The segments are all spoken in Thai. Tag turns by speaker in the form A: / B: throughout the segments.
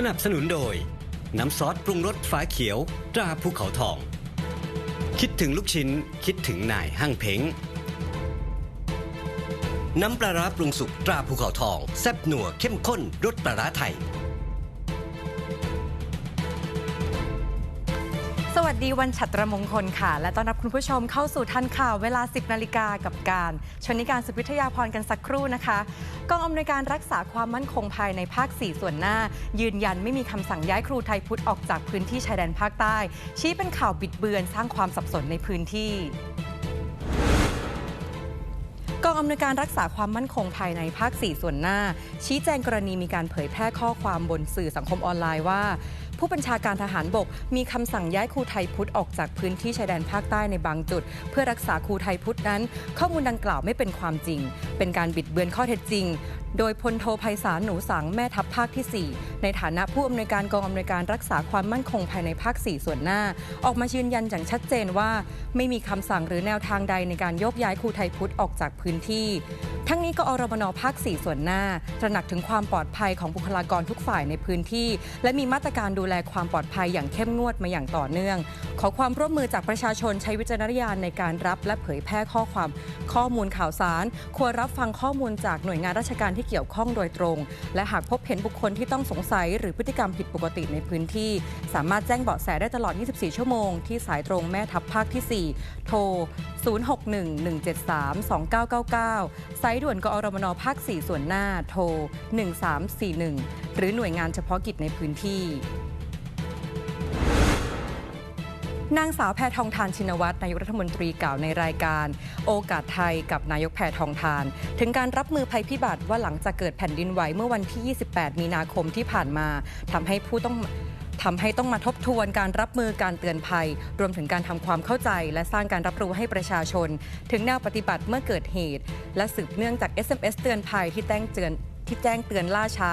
A: สนับสนุนโดย น้ำซอสปรุงรสฝาเขียวตราภูเขาทอง คิดถึงลูกชิ้นคิดถึงนายห้างเพ้งน้ำปลาร้าปรุงสุกตราภูเขาทอง แซ่บหนัวเข้มข้นรสปลาร้าไทย
B: สวัสดีวันฉัตรมงคลค่ะ และต้อนรับคุณผู้ชมเข้าสู่ทันข่าวเวลา 10 นาฬิกากับการ ชนิการสุพิทยาพรกันสักครู่นะคะ กองอำนวยการรักษาความมั่นคงภายในภาค 4 ส่วนหน้า ยืนยันไม่มีคำสั่งย้ายครูไทยพุทธออกจากพื้นที่ชายแดนภาคใต้ ชี้เป็นข่าวบิดเบือนสร้างความสับสนในพื้นที่กองอำนวยการรักษาความมั่นคงภายในภาค 4 ส่วนหน้า ชี้แจงกรณีมีการเผยแพร่ข้อความบนสื่อสังคมออนไลน์ว่า ผู้บัญชาการทหารบก มีคำสั่งย้ายครูไทยพุทธออกจากพื้นที่ชายแดนภาคใต้ในบางจุด เพื่อรักษาครูไทยพุทธนั้น ข้อมูลดังกล่าวไม่เป็นความจริง เป็นการบิดเบือนข้อเท็จจริง โดยพลโทไพศาลหนูสังแม่ทัพภาคที่ 4 ในฐานะผู้อำนวยการกองอำนวยการรักษาความมั่นคงภายในภาค 4 ส่วนหน้า ออกมายืนยันอย่างชัดเจนว่า ไม่มีคำสั่งหรือแนวทางใดในการยกย้ายครูไทยพุทธออกจากพื้นที่ ทั้งนี้กอรมนภาค 4 ส่วนหน้าตระหนักถึงความปลอดภัยของบุคลากรทุกฝ่ายในพื้นที่ และมีมาตรการดูแลความปลอดภัยอย่างเข้มงวดมาอย่างต่อเนื่อง อความร่วมมือจากประชาชนใช้วิจารณญาณในการรับและเผยแพร่ข้อความข้อมูลข่าวสาร ควรรับฟังข้อมูลจากหน่วยงานราชการที่เกี่ยวข้องโดยตรง และหากพบเห็นบุคคลที่ต้องสงสัย หรือพฤติกรรมผิดปกติในพื้นที่ สามารถแจ้งเบาะแสได้ตลอด 24 ชั่วโมง ที่สายตรงแม่ทัพภาคที่ 4 โทร 0611732999 สายด่วนกอรมนภาค 4 ส่วนหน้าโทร 1341 หรือหน่วยงานเฉพาะกิจในพื้นที่ นางสาวแพทองทานชินวัตรนายกรัฐมนตรีกล่าวในรายการ โอกาสไทยกับนายกแพทองทาน ถึงการรับมือภัยพิบัติว่าหลังจากเกิดแผ่นดินไหวเมื่อวันที่ 28 มีนาคมที่ผ่านมาทำให้ผู้ต้องทำให้ต้องมาทบทวนการรับมือการเตือนภัย รวมถึงการทำความเข้าใจ และสร้างการรับรู้ให้ประชาชน ถึงแนวปฏิบัติเมื่อเกิดเหตุ และสืบเนื่องจาก SMS เตือนภัยที่แจ้งเตือนที่แจ้งเตือนล่าช้า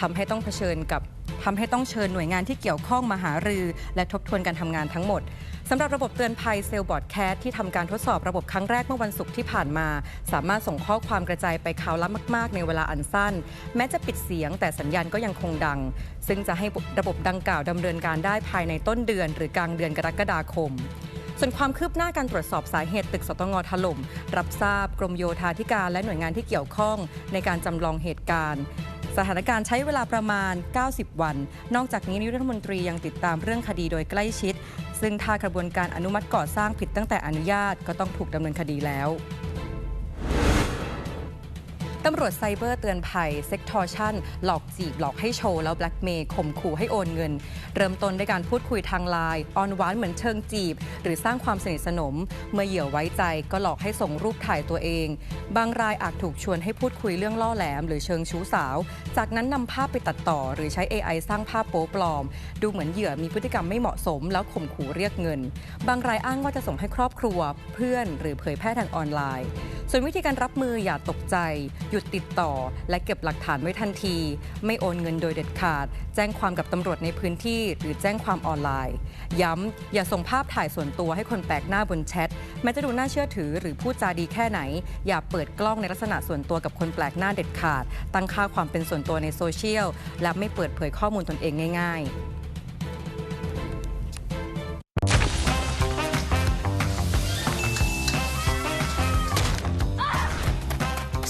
B: ทำให้ต้องเผชิญกับ ทำให้ต้องเชิญหน่วยงานที่เกี่ยวข้องมาหารือ และทบทวนการทำงานทั้งหมดสำหรับระบบเตือนภัยเซลล์บอร์ดแคสที่ทำการทดสอบระบบครั้งแรกเมื่อวันศุกร์ที่ผ่านมา สามารถส่งข้อความกระจายไปข่าวละมาก ๆ ในเวลาอันสั้น แม้จะปิดเสียงแต่สัญญาณก็ยังคงดัง ซึ่งจะให้ระบบดังกล่าวดำเนินการได้ภายในต้นเดือน หรือกลางเดือนกรกฎาคมส่วนความคืบหน้าการตรวจสอบสาเหตุตึกสตงถล่ม รับทราบกรมโยธาธิการและหน่วยงานที่เกี่ยวข้องในการจำลองเหตุการณ์ สถานการณ์ใช้เวลาประมาณ 90 วัน นอกจากนี้นายรัฐมนตรียังติดตามเรื่องคดีโดยใกล้ชิด ซึ่งถ้ากระบวนการอนุมัติก่อสร้างผิดตั้งแต่อนุญาตก็ต้องถูกดำเนินคดีแล้ว ตำรวจไซเบอร์เตือนภัยเซ็กทอชั่น หลอกจีบหลอกให้โชว์ แล้วแบล็กเมย์ข่มขู่ให้โอนเงิน เริ่มต้นด้วยการพูดคุยทางไลน์ออนหวานเหมือนเชิงจีบ หรือสร้างความสนิทสนม เมื่อเหยื่อไว้ใจก็หลอกให้ส่งรูปถ่ายตัวเอง บางรายอาจถูกชวนให้พูดคุยเรื่องล่อแหลม หรือเชิงชู้สาว จากนั้นนำภาพไปตัดต่อ หรือใช้ AI สร้างภาพโป๊ปลอม ดูเหมือนเหยื่อมีพฤติกรรมไม่เหมาะสม แล้วข่มขู่เรียกเงิน บางรายอ้างว่าจะส่งให้ครอบครัว เพื่อนหรือเผยแพร่ทางออนไลน์ ส่วนวิธีการรับมืออย่าตกใจ หยุดติดต่อ และเก็บหลักฐานไว้ทันที ไม่โอนเงินโดยเด็ดขาด แจ้งความกับตำรวจในพื้นที่ หรือแจ้งความออนไลน์ ย้ำอย่าส่งภาพถ่ายส่วนตัวให้คนแปลกหน้าบนแชทแม้จะดูน่าเชื่อถือ หรือพูดจาดีแค่ไหน อย่าเปิดกล้องในลักษณะส่วนตัวกับคนแปลกหน้าเด็ดขาด ตั้งค่าความเป็นส่วนตัวในโซเชียลและไม่เปิดเผยข้อมูลตนเองง่าย ๆ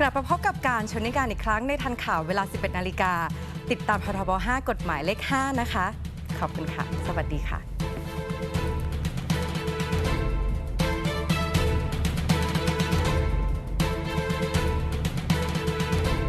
B: กลับมาพบกับการชนิการอีกครั้งในทันข่าวเวลา 11 นาฬิกา ติดตามพทบ5 กฎหมายเลข 5 นะคะ ขอบคุณค่ะ สวัสดีค่ะ